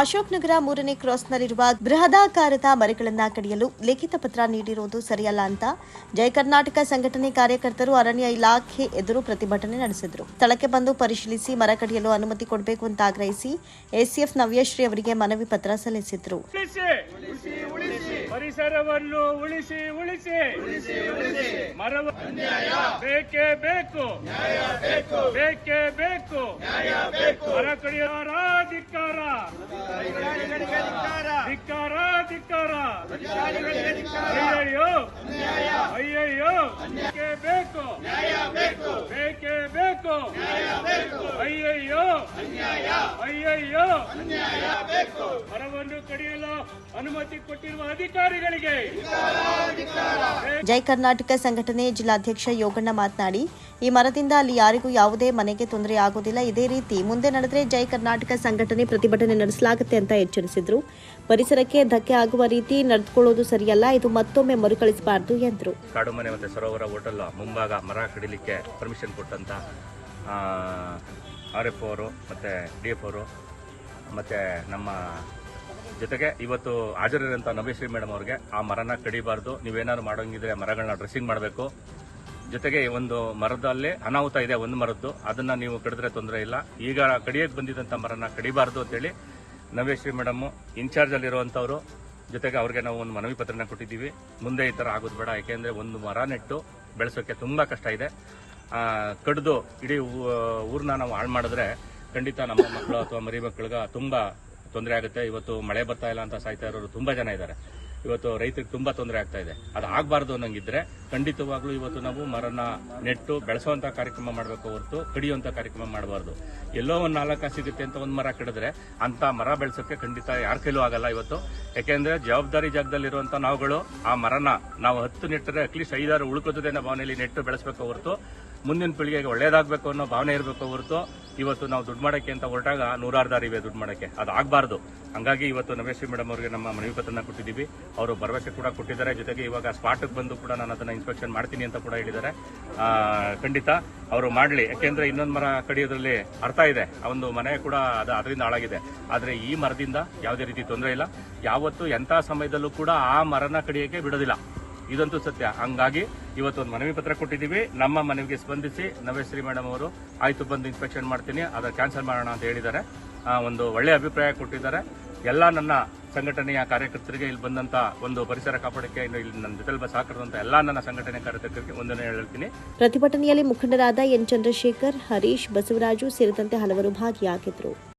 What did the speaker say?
ಅಶೋಕ್ ನಗರ ಮೂರನೇ ಕ್ರಾಸ್ನಲ್ಲಿರುವ ಬೃಹದಾಕಾರದ ಮರಗಳನ್ನು ಕಡಿಯಲು ಲಿಖಿತ ಪತ್ರ ನೀಡಿರುವುದು ಸರಿಯಲ್ಲ ಅಂತ ಜಯ ಕರ್ನಾಟಕ ಸಂಘಟನೆ ಕಾರ್ಯಕರ್ತರು ಅರಣ್ಯ ಇಲಾಖೆ ಎದುರು ಪ್ರತಿಭಟನೆ ನಡೆಸಿದರು. ಸ್ಥಳಕ್ಕೆ ಬಂದು ಪರಿಶೀಲಿಸಿ ಮರ ಕಡಿಯಲು ಅನುಮತಿ ಕೊಡಬೇಕು ಅಂತ ಆಗ್ರಹಿಸಿ ಎಸಿಎಫ್ ನವ್ಯಶ್ರೀ ಅವರಿಗೆ ಮನವಿ ಪತ್ರ ಸಲ್ಲಿಸಿದ್ರು. ಪರಿಸರವನ್ನು ಉಳಿಸಿ ಉಳಿಸಿ. ಮರವ ಬೇಕೇ ಬೇಕು. ಬೇಕೇ ಬೇಕು. ಮರ ಕಡಿಯಾರ ಧಿಕ್ಕಾರ ಅಯ್ಯಯ್ಯೋ ಅಯ್ಯಯ್ಯೋ ಬೇಕೇ ಬೇಕು. ಬೇಕೇ. ಬೇಕು ಅಯ್ಯಯ್ಯೋ ಅಯ್ಯಯ್ಯೋ ಮರವನ್ನು ಕಡಿಯಲು ಅನುಮತಿ ಕೊಟ್ಟಿರುವ ಅಧಿಕಾರಿಗಳಿಗೆ. ಜೈ ಕರ್ನಾಟಕ ಸಂಘಟನೆ ಜಿಲ್ಲಾಧ್ಯಕ್ಷ ಯೋಗಣ್ಣ ಮಾತನಾಡಿ ಈ ಮರದಿಂದ ಅಲ್ಲಿ ಯಾರಿಗೂ ಯಾವುದೇ ಮನೆಗೆ ತೊಂದರೆ ಆಗುವುದಿಲ್ಲ. ಇದೇ ರೀತಿ ಮುಂದೆ ನಡೆದರೆ ಜೈ ಕರ್ನಾಟಕ ಸಂಘಟನೆ ಪ್ರತಿಭಟನೆ ನಡೆಸಲಾಗುತ್ತೆ ಅಂತ ಎಚ್ಚರಿಸಿದ್ರು. ಪರಿಸರಕ್ಕೆ ಧಕ್ಕೆ ಆಗುವ ರೀತಿ ನಡೆದುಕೊಳ್ಳೋದು ಸರಿಯಲ್ಲ. ಇದು ಮತ್ತೊಮ್ಮೆ ಮರುಕಳಿಸಬಾರದು ಎಂದರು. ಕಾಡು ಮನೆ ಮತ್ತು ಸರೋವರ ಹೋಟೆಲ್ ಮುಂಭಾಗ ಮರ ಕಡಿಲಿಕ್ಕೆ ಪರ್ಮಿಷನ್ ಕೊಟ್ಟಂತ ಆರ್ ಎಫ್ ಅವರು ಮತ್ತು ಡಿ ಎಫ್ ಅವರು, ಮತ್ತು ನಮ್ಮ ಜೊತೆಗೆ ಇವತ್ತು ಹಾಜರಿರೋಂಥ ನವೇಶ್ರೀ ಮೇಡಮ್ ಅವ್ರಿಗೆ ಆ ಮರನ ಕಡಿಬಾರ್ದು. ನೀವೇನಾದ್ರು ಮಾಡೋಂಗಿದ್ರೆ ಮರಗಳನ್ನ ಡ್ರೆಸ್ಸಿಂಗ್ ಮಾಡಬೇಕು. ಜೊತೆಗೆ ಒಂದು ಮರದಲ್ಲಿ ಅನಾಹುತ ಇದೆ, ಒಂದು ಮರದ್ದು. ಅದನ್ನ ನೀವು ಕಡಿದ್ರೆ ತೊಂದರೆ ಇಲ್ಲ. ಈಗ ಕಡಿಯಕ್ಕೆ ಬಂದಿದ್ದಂಥ ಮರನ ಕಡಿಬಾರ್ದು ಅಂತೇಳಿ ನವೇಶ್ರೀ ಮೇಡಮ್ ಇನ್ಚಾರ್ಜ್ ಅಲ್ಲಿರುವಂಥವ್ರು ಜೊತೆಗೆ ಅವ್ರಿಗೆ ನಾವು ಒಂದು ಮನವಿ ಪತ್ರನ ಕೊಟ್ಟಿದ್ದೀವಿ. ಮುಂದೆ ಈ ಥರ ಆಗೋದು ಬೇಡ, ಯಾಕೆಂದ್ರೆ ಒಂದು ಮರ ನೆಟ್ಟು ಬೆಳೆಸೋಕ್ಕೆ ತುಂಬಾ ಕಷ್ಟ ಇದೆ. ಕಡಿದು ಇಡೀ ಊರನ್ನ ಊರ್ನ ನಾವು ಹಾಳು ಮಾಡಿದ್ರೆ ಖಂಡಿತ ನಮ್ಮ ಮಕ್ಕಳು ಅಥವಾ ಮರಿ ಮಕ್ಕಳಿಗೆ ತುಂಬಾ ತೊಂದರೆ ಆಗುತ್ತೆ. ಇವತ್ತು ಮಳೆ ಬರ್ತಾ ಇಲ್ಲ ಅಂತ ಸಾಯ್ತಾ ಇರೋರು ತುಂಬಾ ಜನ ಇದ್ದಾರೆ. ಇವತ್ತು ರೈತರಿಗೆ ತುಂಬಾ ತೊಂದರೆ ಆಗ್ತಾ ಇದೆ. ಅದು ಆಗಬಾರ್ದು ಅನ್ನಂಗಿದ್ರೆ ಖಂಡಿತವಾಗ್ಲೂ ಇವತ್ತು ನಾವು ಮರನ ನೆಟ್ಟು ಬೆಳೆಸುವಂತ ಕಾರ್ಯಕ್ರಮ ಮಾಡಬೇಕು ಹೊರತು ಕಡಿಯುವಂತ ಕಾರ್ಯಕ್ರಮ ಮಾಡಬಾರ್ದು. ಎಲ್ಲೋ ಒಂದು ನಾಲ್ಕು ಸಿಗುತ್ತೆ ಅಂತ ಒಂದು ಮರ ಕಡಿದ್ರೆ ಅಂತ ಮರ ಬೆಳೆಸೋಕೆ ಖಂಡಿತ ಯಾರ ಕೈಲೂ ಆಗಲ್ಲ ಇವತ್ತು. ಯಾಕೆಂದ್ರೆ ಜವಾಬ್ದಾರಿ ಜಾಗದಲ್ಲಿರುವಂತ ನಾವುಗಳು ಆ ಮರನ ನಾವು ಹತ್ತು ನೆಟ್ಟರೆ ಅಟ್ಲೀಸ್ಟ್ ಐದಾರು ಉಳ್ಕೋತದೆ ಅನ್ನೋ ಭಾವನೆಯಲ್ಲಿ ನೆಟ್ಟು ಬೆಳೆಸಬೇಕು ಹೊರತು ಮುಂದಿನ ಪೀಳಿಗೆಗೆ ಒಳ್ಳೇದಾಗಬೇಕು ಅನ್ನೋ ಭಾವನೆ ಇರಬೇಕು ಹೊರತು ಇವತ್ತು ನಾವು ದುಡ್ಡು ಮಾಡಕ್ಕೆ ಅಂತ ಹೊರಟಾಗ ನೂರಾರು ದಾರಿ ಇವೆ ದುಡ್ಡು ಮಾಡಕ್ಕೆ. ಅದು ಆಗಬಾರ್ದು. ಹಂಗಾಗಿ ಇವತ್ತು ನವೇಶ್ರೀ ಮೇಡಮ್ ಅವರಿಗೆ ನಮ್ಮ ಮನವಿ ಪತ್ರನ ಕೊಟ್ಟಿದ್ದೀವಿ. ಅವರು ಭರವಸೆ ಕೂಡ ಕೊಟ್ಟಿದ್ದಾರೆ. ಜೊತೆಗೆ ಇವಾಗ ಸ್ಪಾಟ್ಗೆ ಬಂದು ಕೂಡ ನಾನು ಅದನ್ನ ಇನ್ಸ್ಪೆಕ್ಷನ್ ಮಾಡ್ತೀನಿ ಅಂತ ಕೂಡ ಹೇಳಿದ್ದಾರೆ. ಖಂಡಿತ ಅವರು ಮಾಡಲಿ. ಯಾಕೆಂದ್ರೆ ಇನ್ನೊಂದು ಮರ ಕಡಿಯೋದ್ರಲ್ಲಿ ಅರ್ಥ ಇದೆ. ಒಂದು ಮನೆ ಕೂಡ ಅದು, ಅದರಿಂದ ಹಾಳಾಗಿದೆ. ಆದರೆ ಈ ಮರದಿಂದ ಯಾವುದೇ ರೀತಿ ತೊಂದರೆ ಇಲ್ಲ. ಯಾವತ್ತು ಎಂಥ ಸಮಯದಲ್ಲೂ ಕೂಡ ಆ ಮರನ ಕಡಿಯೋಕ್ಕೆ ಬಿಡೋದಿಲ್ಲ. ಇದಂತೂ ಸತ್ಯ. ಹಂಗಾಗಿ ಇವತ್ತು ಒಂದು ಮನವಿ ಪತ್ರ ಕೊಟ್ಟಿದ್ದೀವಿ. ನಮ್ಮ ಮನವಿಗೆ ಸ್ಪಂದಿಸಿ ನವೇಶ್ರೀ ಮೇಡಮ್ ಅವರು, ಆಯಿತು ಬಂದು ಇನ್ಸ್ಪೆಕ್ಷನ್ ಮಾಡ್ತೀನಿ, ಅದರ ಕ್ಯಾನ್ಸಲ್ ಮಾಡೋಣ ಅಂತ ಹೇಳಿದ್ದಾರೆ. ಒಂದು ಒಳ್ಳೆಯ ಅಭಿಪ್ರಾಯ ಕೊಟ್ಟಿದ್ದಾರೆ. ಎಲ್ಲ ನನ್ನ ಸಂಘಟನೆಯ ಕಾರ್ಯಕರ್ತರಿಗೆ ಇಲ್ಲಿ ಬಂದಂತ ಒಂದು ಪರಿಸರ ಕಾಪಾಡಕ್ಕೆ ಇಲ್ಲಿ ನನ್ನ ಜೊತೆ ಸಹಕರಿಸಿದಂತ ಎಲ್ಲ ನನ್ನ ಸಂಘಟನೆ ಕಾರ್ಯಕರ್ತರಿಗೆ ಒಂದನ್ನು ಹೇಳ್ತೀನಿ. ಪ್ರತಿಭಟನೆಯಲ್ಲಿ ಮುಖಂಡರಾದ ಎನ್. ಚಂದ್ರಶೇಖರ್, ಹರೀಶ್, ಬಸವರಾಜು ಸೇರಿದಂತೆ ಹಲವರು ಭಾಗಿಯಾಗಿದ್ದರು.